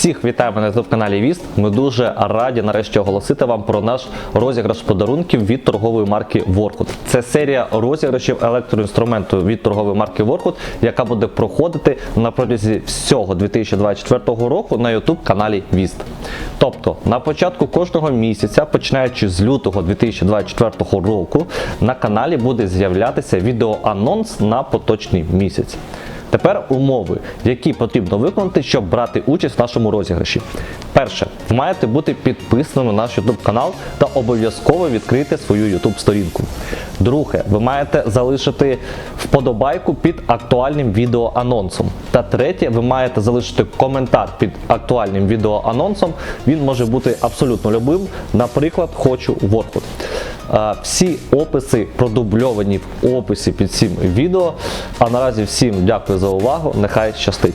Всіх вітаємо на youtube каналі Віст. Ми дуже раді нарешті оголосити вам про наш розіграш подарунків від торгової марки Workut. Це серія розіграшів електроінструменту від торгової марки Workut, яка буде проходити на протязі всього 2024 року на youtube каналі Віст. Тобто на початку кожного місяця, починаючи з лютого 2024 року, на каналі буде з'являтися відеоанонс на поточний місяць. Тепер умови, які потрібно виконати, щоб брати участь в нашому розіграші. Перше, маєте бути підписаним на наш YouTube канал та обов'язково відкрити свою YouTube сторінку. Друге, ви маєте залишити вподобайку під актуальним відеоанонсом. Та третє, ви маєте залишити коментар під актуальним відеоанонсом. Він може бути абсолютно любим. Наприклад, хочу Workut. Всі описи продубльовані в описі під цим відео. А наразі всім дякую за увагу. Нехай щастить!